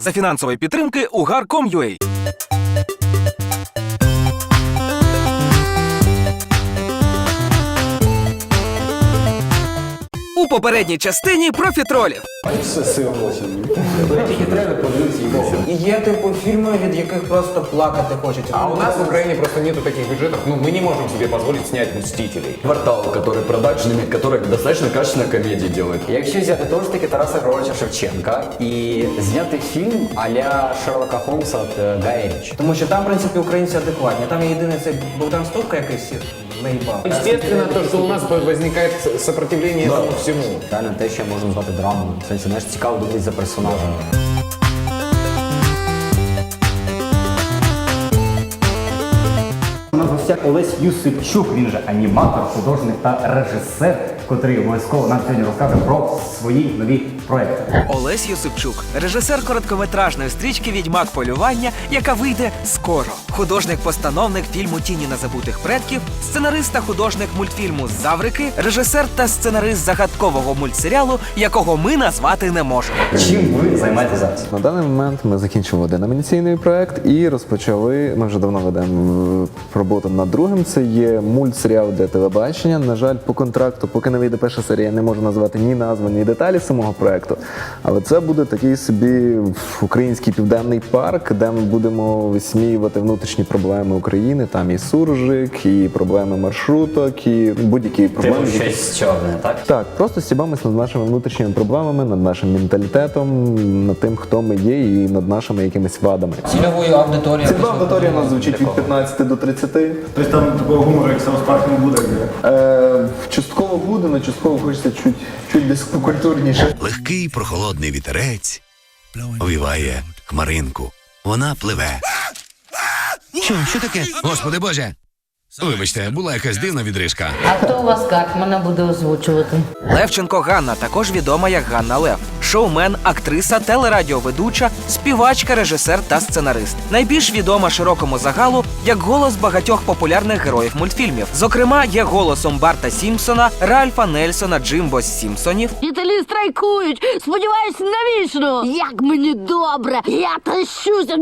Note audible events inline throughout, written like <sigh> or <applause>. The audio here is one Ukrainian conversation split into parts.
За фінансової підтримки Угар.com.ua У попередній частині профітролів. І є типу фільми, від яких просто плакати хочеться. А у нас в Украине просто нету таких бюджетов. Ну, мы не можем себе позволить снять «Мстителей». Квартал, который продакшенами, который достаточно качественно комедии делает. Якщо взяти того ж таки Тараса Григоровича Шевченка і зняти фільм а-ля Шерлока Холмса від е, Гая Річі. Тому що там, в принципі, українці адекватні. Там є єдиний цей Богдан Ступка якийсь всіх наїбав. Естественно, то, что у нас возникает с- сопротивление этому всему. Реально те, що можна назвати драмою. В сенсі, знаєш, цікаво дивитися за персонажем. У нас в гостях Олесь Юсипчук, він же аніматор, художник та режисер, котрий обов'язково нам сьогодні розкаже про свої нові проекти. Олесь Юсипчук, режисер короткометражної стрічки Відьмак полювання, яка вийде скоро. Художник-постановник фільму Тіні незабутих предків, сценарист та художник мультфільму Заврики, режисер та сценарист загадкового мультсеріалу, якого ми назвати не можемо. Чим ви займаєтеся зараз? На даний момент ми закінчили один анімаційний проект і розпочали. Ми вже давно ведемо роботу над другим. Це є мультсеріал для телебачення. На жаль, по контракту, поки не вийде перша серія, я не можу назвати ні назви, ні деталі самого проекту. Але це буде такий собі український південний парк, де ми будемо висміювати внутрішні проблеми України. Там і суржик, і проблеми маршруток, і будь-які проблеми. Типу які- щось чорне, так? так, просто стібамось над нашими внутрішніми проблемами, над нашим менталітетом, над тим, хто ми є, і над нашими якимись вадами. Цільовою аудиторією. Ціла аудиторія у нас звучить від 15 до 30. Тобто там такого гумору, як Саус Парк, не буде. Е, частково буде, але частково хочеться чуть, чуть десь покультурніше. Легкий прохолодний вітерець овіває хмаринку. Вона пливе. Що, що таке? Господи Боже! Вибачте, була якась дивна відрижка. А хто у вас як мене буде озвучувати? Левченко Ганна, також відома як Ганна Лев, шоумен, актриса, телерадіоведуча, співачка, режисер та сценарист. Найбільш відома широкому загалу як голос багатьох популярних героїв мультфільмів. Зокрема, є голосом Барта Сімпсона, Ральфа Нельсона, Джимбо з Сімпсонів, Вчителі страйкують. Сподіваюсь, навічно. Як мені добре. Я трещуся.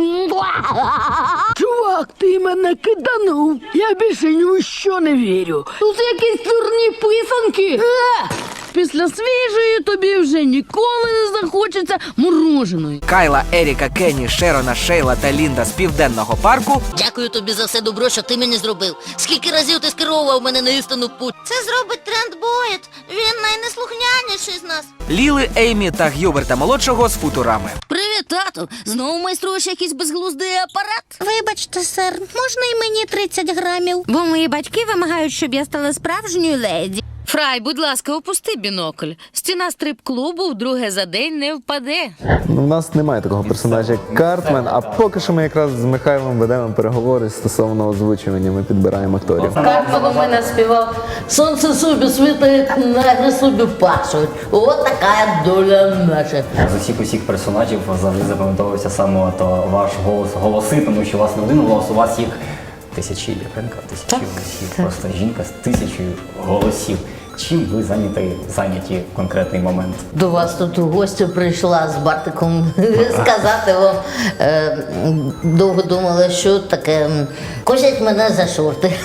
Чувак, ти мене киданув. Я більше ні у що не вірю. Тут якісь дурні писанки. Після свіжої тобі вже ніколи не захочеться мороженої. Кайла, Еріка, Кенні, Шерона, Шейла та Лінда з південного парку, Дякую тобі за все добро, що ти мені зробив. Скільки разів ти скеровував мене на істину путь. Це зробить тренд Боєт. Він найнеслухняніший з нас. Ліли, Еймі та Гюберта молодшого з футурами. Привіт, тату. Знову майструєш якийсь безглуздий апарат? Вибачте, сер, можна і мені 30 грамів. Бо мої батьки вимагають, щоб я стала справжньою леді. Фрай, будь ласка, опусти бінокль. Стіна стрип-клубу вдруге за день не впаде. Ну, У нас немає такого персонажа, як Картмен, а поки що ми якраз з Михайлом ведемо переговори стосовно озвучування. Ми підбираємо акторів. Картон у мене співав Сонце собі світить, негри собі пасуть. От така доля наша. З усіх усіх персонажів завжди запам'ятовувався саме то ваш голос, голоси, тому що у вас не один голос, у вас їх тисячі, я правильно кажу? тисячі голосів. Просто жінка з тисячою голосів. Чим ви зайняті, зайняті в конкретний момент? До вас тут у гості прийшла з Бартиком <laughs> сказати вам. Е, довго думала, що таке. Косять мене за шорти. <laughs>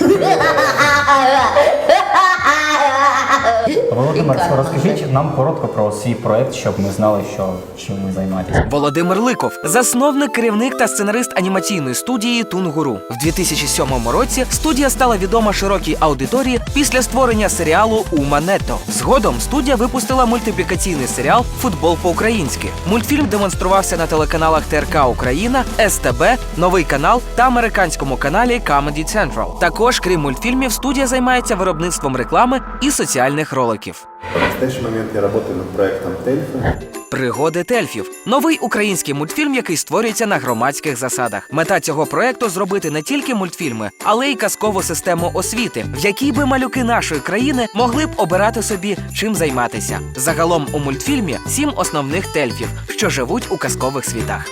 Володимир, розкажіть нам коротко про свій проект, щоб ми знали, що чим ви займаєтесь. Володимир Ликов, засновник, керівник та сценарист анімаційної студії Тунгуру. В 2007 році студія стала відома широкій аудиторії після створення серіалу Ума Нето. Згодом студія випустила мультиплікаційний серіал Футбол по-українськи. Мультфільм демонструвався на телеканалах ТРК Україна, СТБ, Новий канал та американському каналі Comedy Central. Також, крім мультфільмів, студія займається виробництвом реклами і соціальних роликів. В настоящий момент я работаю над проектом Тельфи. Пригоди Тельфів новий український мультфільм, який створюється на громадських засадах. Мета цього проекту зробити не тільки мультфільми, але й казкову систему освіти, в якій би малюки нашої країни могли б обирати собі чим займатися. Загалом у мультфільмі сім основних тельфів, що живуть у казкових світах.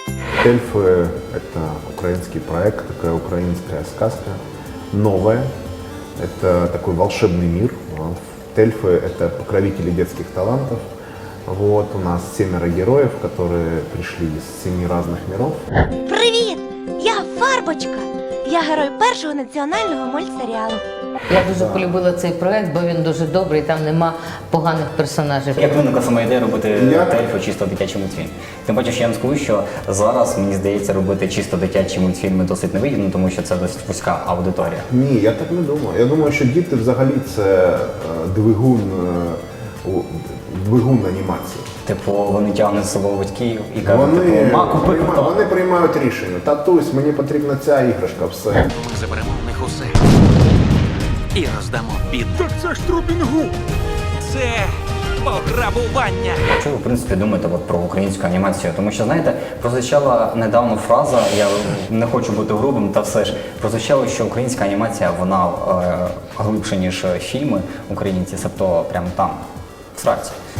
Тельфы — это украинский проект, такая украинская сказка, новая. Это такой волшебный мир. Тельфы — это покровители детских талантов. Вот у нас семеро героев, которые пришли из семи разных миров. Привіт! Я Фарбочка. Я герой першого національного мультсеріалу. Я дуже полюбила цей проект, бо він дуже добрий, там нема поганих персонажів. Як виникла сама ідея робити Тельфу чисто дитячий мультфільм? Тим паче, що я вам скажу, що зараз мені здається робити чисто дитячі мультфільми досить невигідно, тому що це досить вузька аудиторія. Ні, я так не думаю. Я думаю, що діти взагалі це е, двигун, е, двигун анімації. Типу, вони тягнуть з собою батьків і кажуть, Вони, типу, ма, купи вони приймають рішення. Татусь, мені потрібна ця іграшка, все. Ми заберемо у них усе. І роздамо бід. Так це ж трупінгу! Це пограбування! Що ви, в принципі, думаєте от, про українську анімацію? Тому що, знаєте, прозвучала недавно фраза, я не хочу бути грубим, та все ж прозвучало, що українська анімація вона е, глибше, ніж фільми українці, тобто прямо там.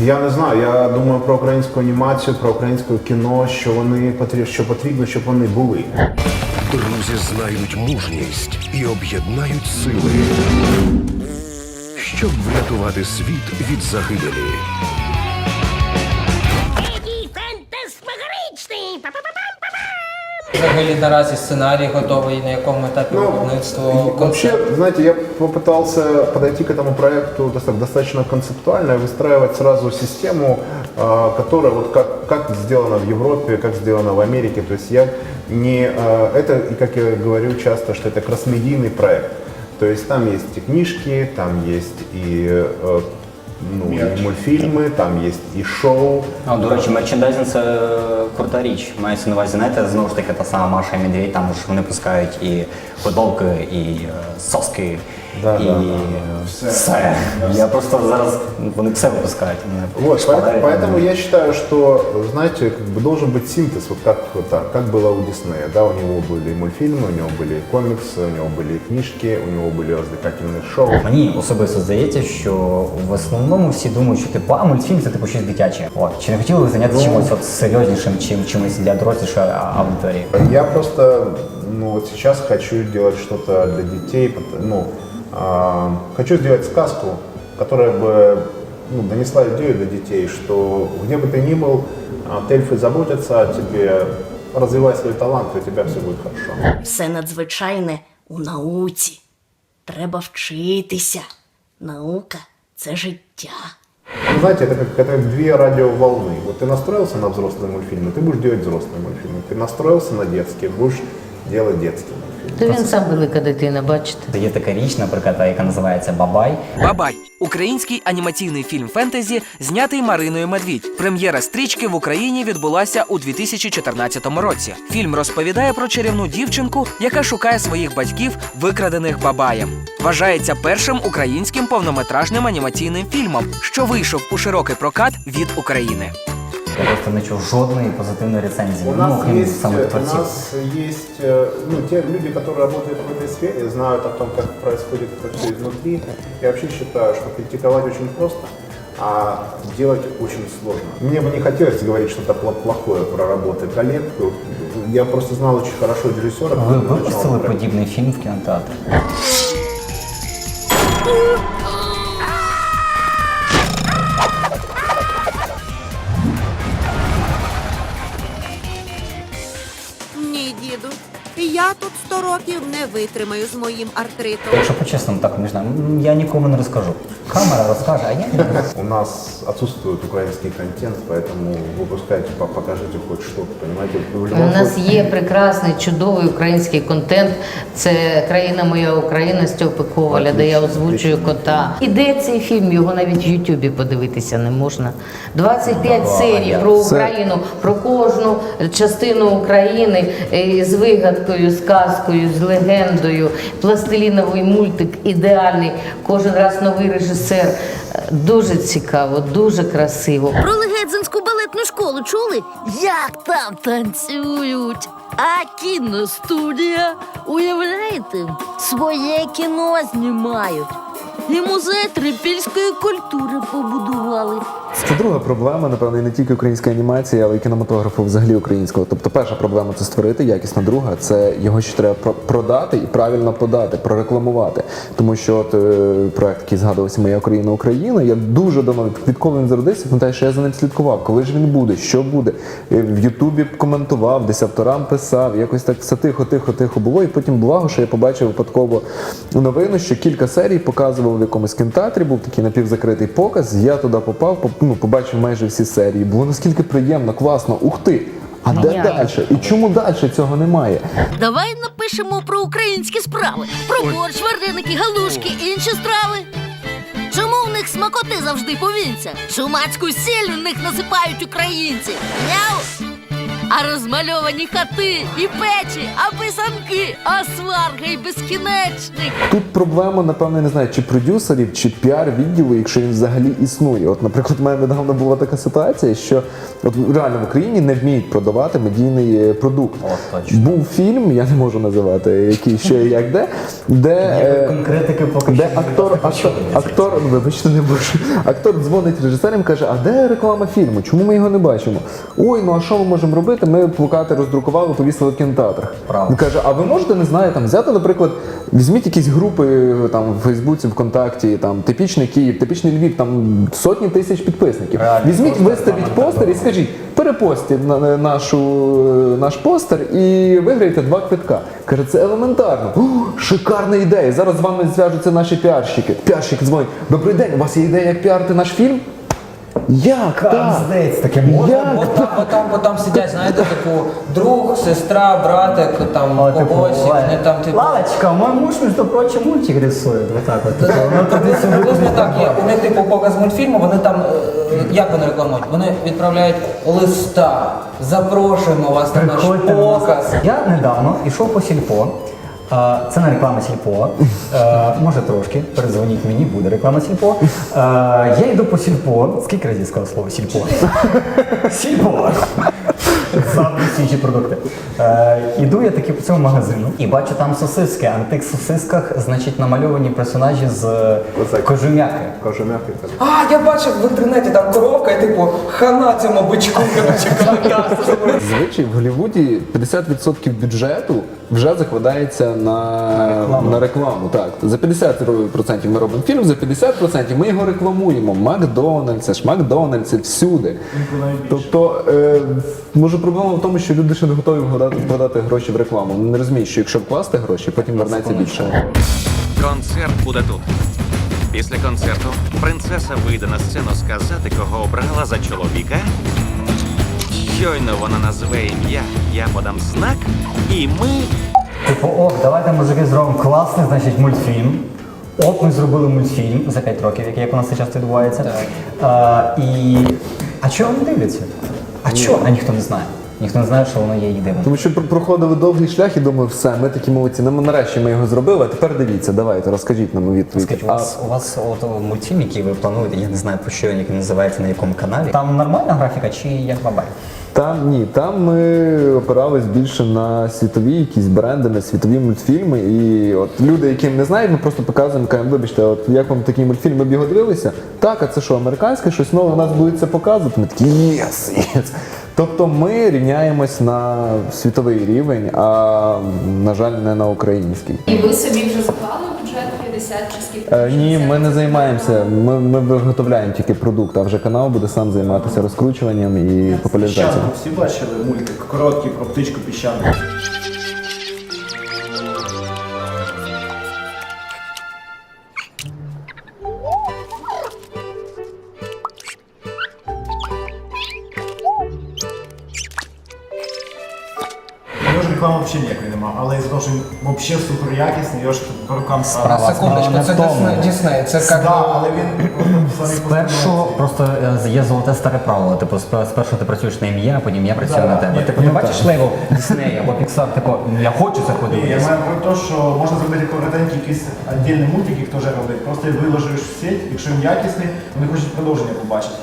Я не знаю. Я думаю про українську анімацію, про українське кіно, що вони потрібно, що потрібно, щоб вони були. Друзі знайдуть мужність і об'єднають сили, щоб врятувати світ від загибелі. Взагалі наразі сценарій готовий, на якому етапі Ну, виробництво и Вообще, знаете, я попытался подойти к этому проекту доста- достаточно концептуально и выстраивать сразу систему, а, которая вот как, как сделана в Европе, как сделана в Америке. То есть я не... а, Это, и как я говорю часто, что это кросс-медийный проект. То есть там есть и книжки, там есть и, э, ну, и мультфильмы, там есть и шоу. А, до речі, мерчендайзинг це крута річ. Мається на увазі, знаєте, знову ж таки та сама Маша і Медведь, там ж вони пускають і футболки, і е, соски, Да, і да, да. е, все. Я просто зараз вони все випускають. Вони Вот, шпагають, поэтому, поэтому вони- я считаю, что, знаете, как бы должен быть синтез, вот как, вот так, как было у Диснея, да, у него были и мультфильмы, у него были и комиксы, у него были и книжки, у него были развлекательные шоу. Мені особисто здається, що в основному всі думають, що типу, а мультфільм це типу щось дитяче. От чи не хотіли ви зайнятися чимось от серйознішим, чим чимось для дорослішої а- аудиторії? Я просто, ну вот сейчас хочу делать что-то для детей, ну, а, хочу сделать сказку, которая бы ну, донесла идею до детей, что где бы ты ни был, эльфы заботятся о тебе, развивай свой талант, и у тебя все будет хорошо. Все надзвичайне у науці. Треба вчитися. Наука це життя. Ну, знаете, это как, это две радиоволны. Вот ты настроился на взрослые мультфильмы, ты будешь делать взрослые мультфильмы. Ты настроился на детские, будешь детские мультфильмы. То він сам велика дитина, бачите. Є така річ, наприклад, яка називається Бабай. Бабай український анімаційний фільм фентезі, знятий Мариною Медвідь. Прем'єра стрічки в Україні відбулася у 2014 році. Фільм розповідає про чарівну дівчинку, яка шукає своїх батьків, викрадених бабаєм. Вважається першим українським повнометражним анімаційним фільмом, що вийшов у широкий прокат від України. Я просто не чув жодної позитивної рецензії. У ну, нас, окрім есть, самих у творців. нас есть э, ну, те люди, которые работают в этой сфере, знают о том, как происходит это все изнутри. Я вообще считаю, что критиковать очень просто, а делать очень сложно. Мне бы не хотелось говорить что-то пла- плохое про работы коллег. Я просто знал очень хорошо режиссера. Ви который начал випустили проект. подібний фільм в кінотеатрі? Я тут сто років не витримаю з моїм артритом. Якщо по-чесному, так між нами, я нікому не розкажу. Камера розкаже, а я не розкажу. У нас отсутствует украинский контент, поэтому выпускайте, по- покажите хоть что-то, понимаете? В У любом нас случае- є прекрасний, чудовий український контент. Це країна моя Україна Стьопи Коваля, де я озвучую кота. І де цей фільм? Його навіть в Ютубі подивитися не можна. 25 серій про Україну, про кожну частину України е, з вигадкою, з казкою, з легендою. Пластиліновий мультик ідеальний. Кожен раз новий режисер. Е, Дуже цікаво, дуже красиво. Про Легедзинську балетну школу чули? Як там танцюють? А кіностудія, уявляєте, своє кіно знімають. І музей трипільської культури побудували. Це друга проблема, напевно, і не тільки української анімації, але й кінематографу взагалі українського. Тобто, перша проблема це створити якісна, друга це його ще треба про- продати і правильно подати, прорекламувати. Тому що от е, проект, який згадувався Моя Україна Україна, я дуже давно відколи він зародився, пам'ятаю, що я за ним слідкував, коли ж він буде, що буде. Е, В Ютубі коментував, десь авторам писав, якось так все тихо, тихо, тихо було. І потім благо, що я побачив випадково новину, що кілька серій показував в якомусь кінотеатрі, був такий напівзакритий показ. Я туди попав, поп- ну, побачив майже всі серії. Було наскільки приємно, класно, ух ти! А де далі? І чому далі цього немає? Давай напишемо про українські справи. Про борщ, вареники, галушки, інші страви. Чому в них смакоти завжди повінця? Чумацьку сіль в них насипають українці. Няу! А розмальовані хати і печі, а писанки, а сварга й безкінечник. Тут проблема, напевно, я не знаю, чи продюсерів, чи піар-відділу, якщо він взагалі існує. От, наприклад, в мене недавно була така ситуація, що от реально в Україні не вміють продавати медійний е, продукт. Був фільм, я не можу називати який, і як де, де, е, Конкретики поки де актор, актор, актор, вибачте, не можу. Актор дзвонить режисерам, каже, а де реклама фільму? Чому ми його не бачимо? Ой, ну а що ми можемо робити? Ми плакати роздрукували, повісили в кінотеатрах. Він каже, а ви можете, не знаю, там взяти, наприклад, візьміть якісь групи там в Фейсбуці, ВКонтакті, там типічний Київ, типічний Львів, там сотні тисяч підписників. Візьміть, виставіть постер і скажіть, перепостіть на, на нашу, наш постер і виграйте два квитка. Каже, це елементарно. О, шикарна ідея. Зараз з вами зв'яжуться наші піарщики. Піарщик дзвонить. Добрий день, у вас є ідея, як піарити наш фільм? Як? Так. Здається, таке можна. Як? Бо там, бо там, бо там сидять, знаєте, типу, друг, сестра, братик, там когось, і вони там, типу. Лалочка, мой муж, между прочим, мультик рисует. Вот так вот. Ну, традицию Приблизно так є. У них типу показ мультфільму, вони там е, як вони рекламують? Вони відправляють листа. Запрошуємо вас на наш Приходьте на нас. показ. Я недавно йшов по сільпо. Це не реклама сільпо. Е, Може трошки, передзвоніть мені, буде реклама сільпо. Е, Я йду по сільпо. Скільки разів сказав слово сільпо? <laughs> Сільпо. Саме інші продукти. Е, іду я таки по цьому магазину і бачу там сосиски. А на тих сосисках, значить, намальовані персонажі з е, кожум'яки. Кожем'який. А, я бачив в інтернеті там коровка, і типу, хана цьому бичку, коротше, <laughs> кажуть. В Голлівуді 50% бюджету вже закладається на, на рекламу. Так. За 50% ми робимо фільм, за 50% ми його рекламуємо. Макдональдс, ж Макдональдс, всюди. Тобто, е, може проблема в тому, що люди ще не готові вкладати, вкладати гроші в рекламу. Вони не розуміють, що якщо вкласти гроші, потім вернеться більше. Концерт буде тут. Після концерту принцеса вийде на сцену сказати, кого обрала за чоловіка. Щойно вона назве ім'я, я подам знак, і ми Типу, ок, давайте мужики зробимо класний, значить, мультфільм. От ми зробили мультфільм за 5 років, який як у нас це часто відбувається. А, і. А чого вони дивляться? А чого? А ніхто не знає. Ніхто не знає, що воно є і. Тому що пр- проходили довгий шлях і думаю, все, ми такі молодці. Ну, нарешті ми його зробили, а тепер дивіться, давайте, розкажіть нам відповідь. Скажіть, у вас, у вас от, о, мультфільм, який ви плануєте, я не знаю, про що він називається, на якому каналі. Там нормальна графіка чи як бабай? Там ні, там ми опирались більше на світові якісь бренди, на світові мультфільми. І от люди, яким не знають, ми просто показуємо, кажемо, вибачте, от як вам такий мультфільм, ми б його дивилися? Так, а це що, американське, щось нове у нас будуть це показувати? Ми такі єс, єс. Тобто ми рівняємось на світовий рівень, а на жаль, не на український. І ви собі вже заклали 50 чи скільки? Е, ні, ми не займаємося. Ми, ми виготовляємо тільки продукт, а вже канал буде сам займатися розкручуванням і популяризацією. Піщанку всі бачили мультик короткий про птичку піщанку. Реклами взагалі ніякої нема, але із-за того, що він взагалі супер якісний, його ж по рукам А, секундочку, це Дісней, Дісней, це як... Да, але він просто Спершу просто е, є золоте старе правило. Типу, спе- спершу ти працюєш на ім'я, а потім я працюю Да, на да. тебе. Ні, Типу, ти ну, бачиш так. лейбл Disney або Pixar, типу, я хочу це Ні, я подивитися. маю про те, що можна зробити коротенький якийсь віддільний мультик, їх теж роблять. Просто виложиш в сеть, якщо він якісний, вони хочуть продовження побачити.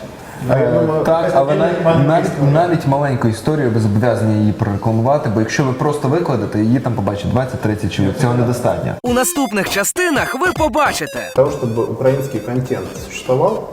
Е, думаю, Так, але навіть, навіть, навіть маленьку історію ви зобов'язані її прорекламувати, бо якщо ви просто викладете, її там побачить 20-30 чоловік. Цього недостатньо. У наступних частинах ви побачите. Того, щоб український контент существовал,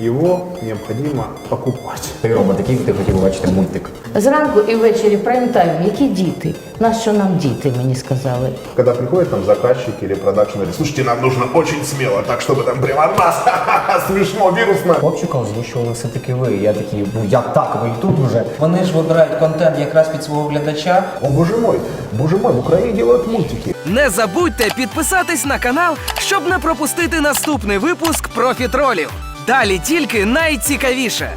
его необходимо покупать. Ти робот, який ти хотів бачити мультик? Зранку і ввечері прайм-тайм. Які діти? Нащо нам діти, мені сказали. Когда приходит там заказчик или продакшн, говорит, слушайте, нам нужно очень смело, так чтобы там прямо от нас, <laughs> смешно, вирусно. Хлопчика озвучували все-таки ви. Я такий, ну як так, ви і тут вже. Вони ж вибирають контент якраз під свого глядача. О боже мой, боже мой, в Украине делают мультики. Не забудьте підписатись на канал, щоб не пропустити наступний випуск профітролів. Далі тільки найцікавіше.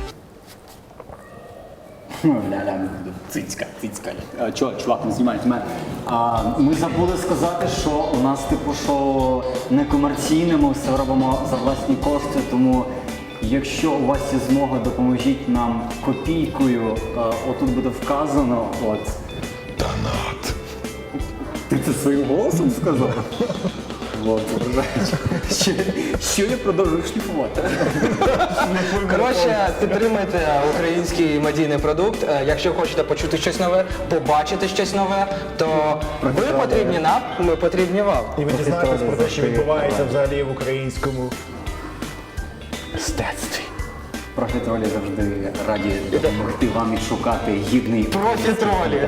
Цицька, цицька. А, Чо, чувак, не знімають мене. А, ми забули сказати, що у нас типу що не комерційне, ми все робимо за власні кошти, тому якщо у вас є змога, допоможіть нам копійкою. А, отут буде вказано. От. Донат. Ти це своїм голосом сказав? От, вражаюче. Що, що я продовжую шліфувати? Коротше, підтримайте український медійний продукт. Е, Якщо хочете почути щось нове, побачити щось нове, то ви потрібні нам, ми потрібні вам. І ви дізнаєтесь про те, що відбувається взагалі в українському мистецтві. Профітролі завжди раді допомогти вам відшукати гідний Профітролі.